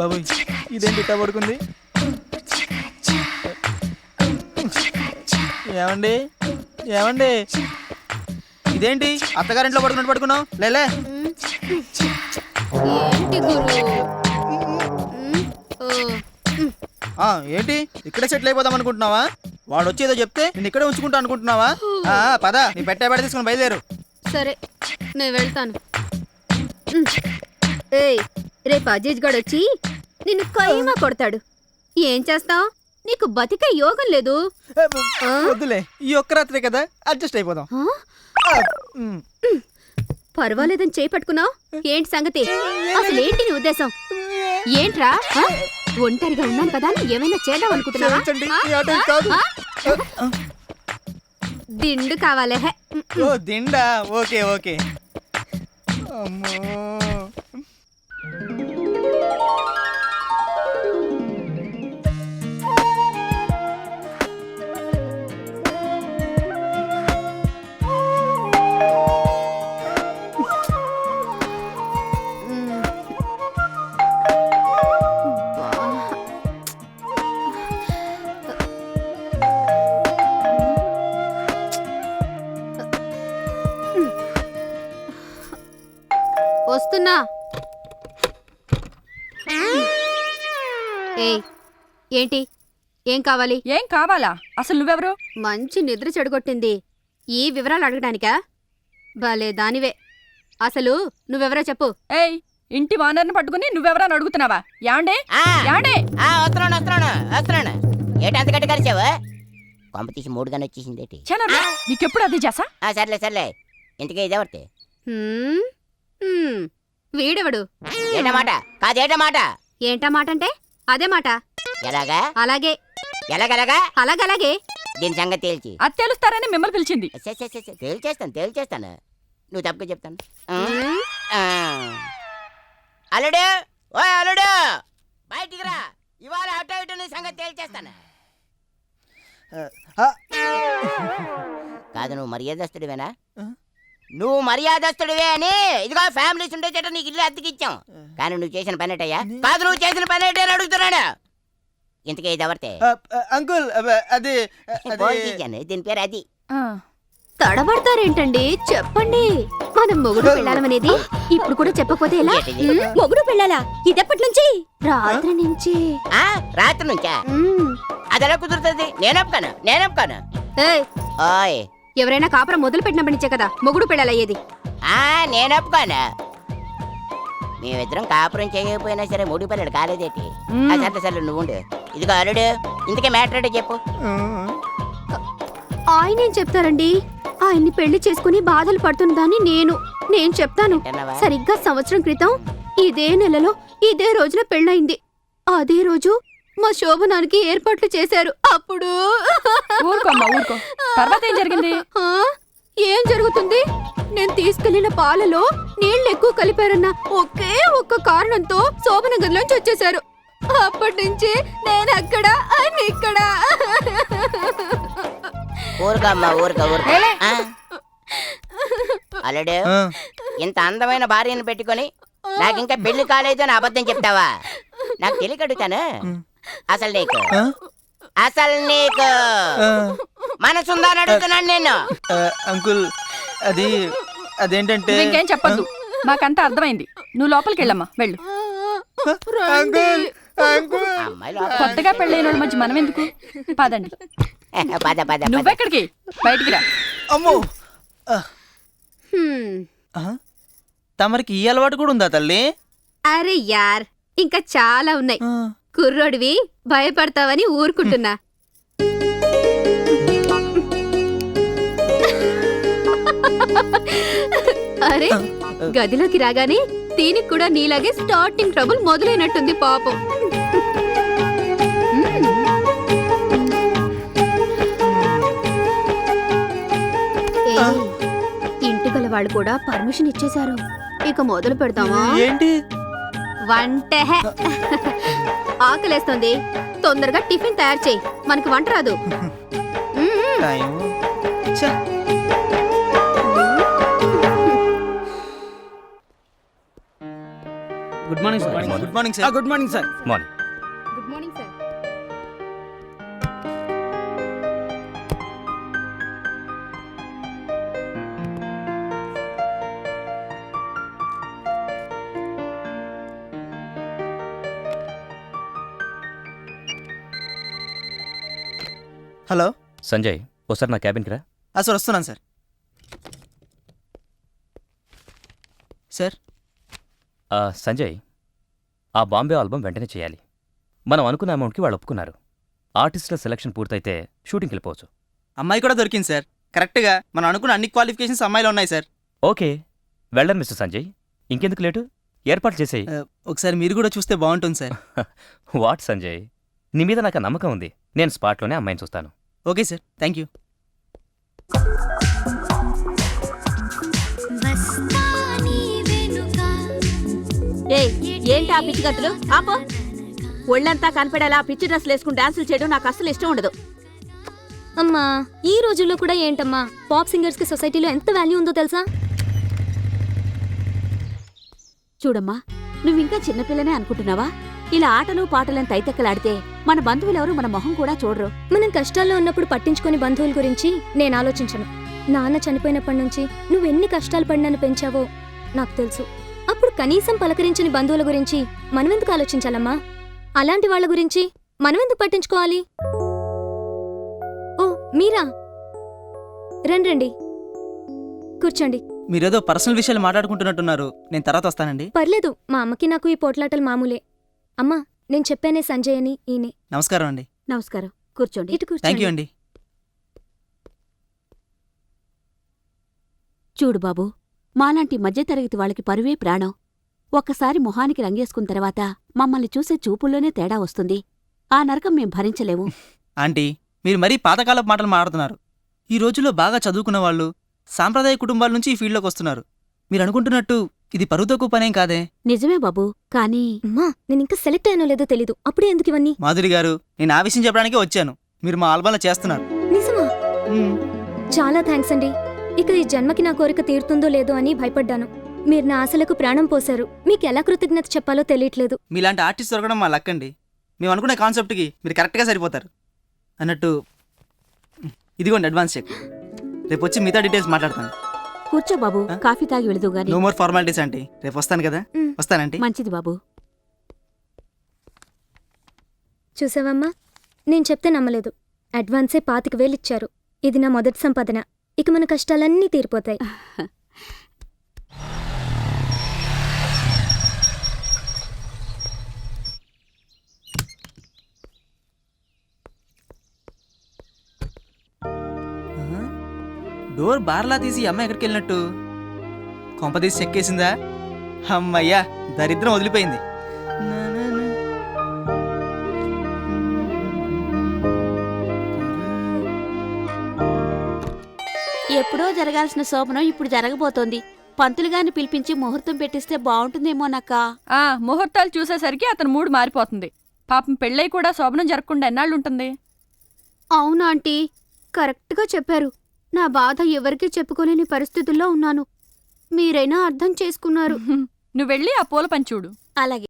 బాబు ఇదేంటి ఇట్టా పడుకుంది? ఏమండి? ఏమండి? ఇదేంటి? అత్తగారింట్లో పడుకున్నట్టు పడుకున్నావు? లేలే ఏంటి ఆ, ఏంటి? ఇక్కడే సెటిల్ అయిపోదాం అనుకుంటున్నావా? వాడు వచ్చి ఏదో చెప్తే నేను ఇక్కడే ఉంచుకుంటా అనుకుంటున్నావా? ఆ, పద. నీ పెట్టే బయట తీసుకుని బయలుదేరు. సరే నేను వెళ్తాను. ఏయ్ రేపు అజీజ్ గడ్ వచ్చి నిన్ను కైమా కొడతాడు. ఏం చేస్తావ్? నీకు బతికే యోగం లేదు. వద్దులే. ఈ ఒక్క రాత్రే కదా అడ్జస్ట్ అయిపోదాం. పర్వాలేదని చేపట్టుకున్నావు ఏంటి సంగతి? అసలు ఏంటి నీ ఉద్దేశం? ఏంట్రా? ఒంటరిగా ఉన్నాను కదా ఏమైనా చేద్దాం అనుకుంటున్నావా. ఆ? దిండు కావాలే. దిండా? Okay okay. అమ్మో. వస్తున్నా ఏయ్ ఏంటి? ఏం కావాలి? ఏం కావాలా? అసలు నువ్వెవరు? మంచి నిద్ర చెడగొట్టింది. ఈ వివరాలు అడగడానికా? భలే దానివే. అసలు నువ్వెవరో చెప్పు. ఏయ్ ఇంటి వానర్ని పట్టుకుని నువ్వెవరా అని అడుగుతున్నావా? యాండే? ఆ, యాండే? ఆ, వస్తున్నాను వస్తున్నాను వస్తున్నాను. ఏంటి అంత గట్టి కలిసావు కొంప తీసి మూడు గని వచ్చేసింది ఏంటి? చనర్రా నీకెప్పుడు అది చేసా? ఆ, సర్లే సర్లే. ఇంతకీ ఇదెవరితే? హ్మ్? హ్మ్. వీడెవడు? ఏటమాట? కాదేటమాట ఏంటా మాట అంటే? అదే మాట. ఎలాగా? అలాగే. ఎలాగెలాగా? అలాగలాగే. దీని సంగతి తేల్చి. అది తెలుస్తారని మిమ్మల్ని పిలిచింది. సే, సే, సే, సే, తేల్చేస్తాను తేల్చేస్తాను. నువ్వు తప్పుగా చెప్తాను. ఆ, హ్మ్? ఆ. అల్లుడు? ఓ అల్లుడు! బయటికి రా. ఇవాళ అటు ఇటు నీ సంగతి తేల్చేస్తాను. ఆ, కాదు నువ్వు మర్యాదస్తుడివేనా? ఆ? నువ్వు మర్యాదస్తుడివే అని. ఇదిగో ఫ్యామిలీస్ ఉండే చోట నీకు ఇల్లు అద్దెకిచ్చాం. కానీ నువ్వు చేసిన పని ఏంటయ్యా? నీ- కాదు నువ్వు చేసిన పని ఏంటి అని అడుగుతున్నాడు. ఇంతకీ ఇది ఎవరితే అంకుల్ అది దీని పేరు అది. తడబడతారేంటండి? చెప్పండి. మనం మొగుడు పెళ్ళాలనేది ఇప్పుడు కూడా చెప్పకపోతే ఎలా? మొగుడు పెళ్ళాలా? ఇదెప్పటి నుంచి రాత్రి నుంచి. ఆ రాత్రి నుంచా? హ్మ్. అది ఎలా కుదురుతుంది? నేను ఒప్పుకాను నేను ఒప్పుకాను ఏయ్. ఓయ్. ఎవరైనా కాపురం మొదలు పెట్టినప్పటి నుంచే కదా మొగుడు పెళ్ళాలయ్యేది. ఆ నేను ఒప్పుకోను. మేమిద్దరం కాపురం చేయకపోయినా సరే మూడు పిల్లలు కాలేదేటి? మ్మ్. ఆ, సర్లే సర్లే నువ్వు ఉండు. ఇదిగో అల్లుడు ఇంతకే మ్యాటర్ ఏంటో చెప్పు. ఆయన ఏం చెప్తారండి? ఆయన్ని పెళ్ళి చేసుకుని బాధలు పడుతుందని నేను నేను చెప్తాను. వింటున్నావా? సరిగ్గా సంవత్సరం క్రితం ఇదే నెలలో ఇదే రోజున పెళ్ళయింది. అదే రోజు మా శోభనానికి ఏర్పాట్లు చేశారు. అప్పుడు ఊరుకోమ్మా ఊరుకో. తర్వాత ఏం జరిగింది? ఆ? ఏం జరుగుతుంది? నేను తీసుకెళ్ళిన పాలలో నీళ్ళు ఎక్కువ కలిపారన్న ఒకే ఒక్క కారణంతో శోభన గదిలోంచి వచ్చేశారు. అప్పటి నుంచి నేను అక్కడ ఆయన ఇక్కడ. ఊరుకమ్మా ఊరుక ఊరుక. ఏలే. ఆ? అల్లుడు ఆ, ఇంత అందమైన భార్యను పెట్టుకొని నాకు ఇంకా పెళ్ళి కాలేదు అని అబద్ధం చెప్తావా? నాకు తెలియక అడుగుతాను. అసలు నీకు. అసలు నీకు. మనసుందా అని అడుగుతున్నాను నేను అంకుల్ అది అదేంటంటే ఇంకేం చెప్పొద్దు. మాకంతా అర్థమైంది. నువ్వు లోపలికి వెళ్ళమ్మా. వెళ్ళు. Uncle uncle. అమ్మాయి లోపల. కొత్తగా పెళ్ళైన వాళ్ళ మధ్య మనం ఎందుకు పదండి. పద పద పద. నువ్వెక్కడికి? బయటికి రా. అమ్మో! ఆ, హ్మ్. ఆ, తమరికి ఈ అలవాటు కూడా ఉందా తల్లి? అరే యార్ ఇంకా చాలా ఉన్నాయి. ఆ, కుర్రోడివి భయపడతావని ఊరుకుంటున్నా. అరే గదిలోకి రాగానే దీనికి కూడా నీలాగే స్టార్టింగ్ ట్రబుల్ మొదలైనట్టుంది పాపం. మ్మ్. ఏయ్, ఇంటి గల వాళ్ళు కూడా పర్మిషన్ ఇచ్చేశారు. ఇక మొదలు పెడతామా? ఏంటి? వంట. ఆకలేస్తుంది. తొందరగా టిఫిన్ తయారు చేయి. మనకి వంట రాదు. Good morning sir. Good morning sir. Good morning sir. Morning. Hello. Sanjay ఒకసారి నా క్యాబిన్కి రా. ఆ, సార్ వస్తున్నాను సార్. సార్? ఆ, సంజయ్ ఆ బాంబే ఆల్బమ్ వెంటనే చేయాలి. మనం అనుకున్న అమౌంట్కి వాళ్ళు ఒప్పుకున్నారు. ఆర్టిస్టుల సెలక్షన్ పూర్తయితే షూటింగ్కి వెళ్ళిపోవచ్చు. అమ్మాయి కూడా దొరికింది సార్. కరెక్ట్గా మనం అనుకున్న అన్ని క్వాలిఫికేషన్స్ అమ్మాయిలో ఉన్నాయి సార్. ఓకే. వెళ్ళండి మిస్టర్ సంజయ్. ఇంకెందుకు లేటు? ఏర్పాటు చేసేయి. ఆ, ఒకసారి మీరు కూడా చూస్తే బాగుంటుంది సార్. వాట్ సంజయ్? నీ మీద నాకు నమ్మకం ఉంది. నేను స్పాట్లోనే అమ్మాయిని చూస్తాను. Okay sir thank you. ఏయ్ ఏంటి ఆ పిచ్చి గతులు ఆపో. ఒళ్ళంతా కనపడేలా పిచ్చి డ్రెస్సులు వేసుకుని డాన్సులు చేయడం నాకు అసలు ఇష్టం ఉండదు. అమ్మా ఈ రోజుల్లో కూడా ఏంటమ్మా? పాప్ సింగర్స్కి సొసైటీలో ఎంత వాల్యూ ఉందో తెలుసా? చూడమ్మా నువ్వింకా చిన్నపిల్లనే అనుకుంటున్నావా? ఇలా ఆటలు పాటలను తైతక్కలాడితే మన బంధువులెవరు మన మొహం కూడా చూడరు. మనం కష్టాల్లో ఉన్నప్పుడు పట్టించుకొని బంధువుల గురించి నేను ఆలోచించను. నాన్న చనిపోయినప్పటి నుంచి నువ్వెన్ని కష్టాలు పడి నన్ను పెంచావో నాకు తెలుసు. అప్పుడు కనీసం పలకరించని బంధువుల గురించి మనమెందుకు ఆలోచించాలమ్మా? అలాంటి వాళ్ళ గురించి మనమెందుకు పట్టించుకోవాలి? ఓ మీరా? రండి రండి. కూర్చోండి. మీరేదో పర్సనల్ విషయాలు మాట్లాడుకుంటున్నట్టున్నారు. నేను తర్వాత వస్తానండి. పర్లేదు మా అమ్మకి నాకు ఈ పోట్లాటలు మామూలే. అమ్మా నేను చెప్పానే సంజయ్ అని ఈయనే నమస్కారం అండి. నమస్కారం. కూర్చోండి. ఇటు థ్యాంక్ యూ కూర్చోండి అండి. చూడు బాబు మాలాంటి మధ్యతరగతి వాళ్ళకి పరువే ప్రాణం. ఒక్కసారి మొహానికి రంగేసుకున్న తర్వాత మమ్మల్ని చూసే చూపుల్లోనే తేడా వస్తుంది. ఆ నరకం మేం భరించలేము. ఆంటీ మీరు మరీ పాతకాలపు మాటలు మాట్లాడుతున్నారు. ఈ రోజుల్లో బాగా చదువుకున్న వాళ్ళు సాంప్రదాయ కుటుంబాల నుంచి ఈ ఫీల్డ్లోకి వస్తున్నారు. మీరు అనుకుంటున్నట్టు ఇది పరువుతో పనేం కాదే. నిజమే బాబు కానీ అమ్మా. నేను ఇంకా సెలెక్ట్ అయ్యానో లేదో తెలీదు. అప్పుడే ఎందుకు ఇవన్నీ? మాధురి గారు నేను ఆ విషయం చెప్పడానికే వచ్చాను. మీరు మా ఆల్బంలో చేస్తున్నారు. నిజమా? మ్మ్. చాలా థ్యాంక్స్ అండి. ఇక ఈ జన్మకి నా కోరిక తీరుతుందో లేదో అని భయపడ్డాను. మీరు నా ఆశలకు ప్రాణం పోశారు. మీకు ఎలా కృతజ్ఞత చెప్పాలో తెలియట్లేదు. మీలాంటి ఆర్టిస్ట్ దొరకడం మా లక్ అండి మేము అనుకునే కాన్సెప్ట్కి మీరు కరెక్ట్గా సరిపోతారు. అన్నట్టు ఇదిగోండి అడ్వాన్స్ చెక్. రేపు వచ్చి మిగతా డీటెయిల్స్ మాట్లాడతాను. కూర్చో బాబు? కాఫీ తాగి వెళదు గాని. నో మోర్ ఫార్మాలిటీస్ ఆంటీ రేపు వస్తాను కదా? మ్మ్. వస్తానంటీ మంచిది బాబు. చూసావమ్మా? నేను చెప్తే నమ్మలేదు. అడ్వాన్సే పాతిక వేలు ఇచ్చారు. ఇది నా మొదటి సంపాదన. ఇక మన కష్టాలన్నీ తీరిపోతాయి. డోర్ బార్లా తీసి ఈ అమ్మాయి ఎక్కడికి వెళ్ళినట్టు? కొంపదీసి చెక్కేసిందా అమ్మయ్యా దరిద్రం వదిలిపోయింది. ఎప్పుడో జరగాల్సిన శోభనం ఇప్పుడు జరగబోతోంది. పంతులుగాని పిలిపించి ముహూర్తం పెట్టిస్తే బాగుంటుందేమోనక్కా? ఆ ముహూర్తాలు చూసేసరికి అతను మూడు మారిపోతుంది. పాపం పెళ్ళై కూడా శోభనం జరగకుండా ఎన్నాళ్ళుంటుంది? అవునా ఆంటీ? కరెక్ట్గా చెప్పారు. నా బాధ ఎవరికీ చెప్పుకోలేని పరిస్థితుల్లో ఉన్నాను. మీరైనా అర్థం చేసుకున్నారు. నువ్వు వెళ్ళి ఆ పూల పని చూడు. అలాగే.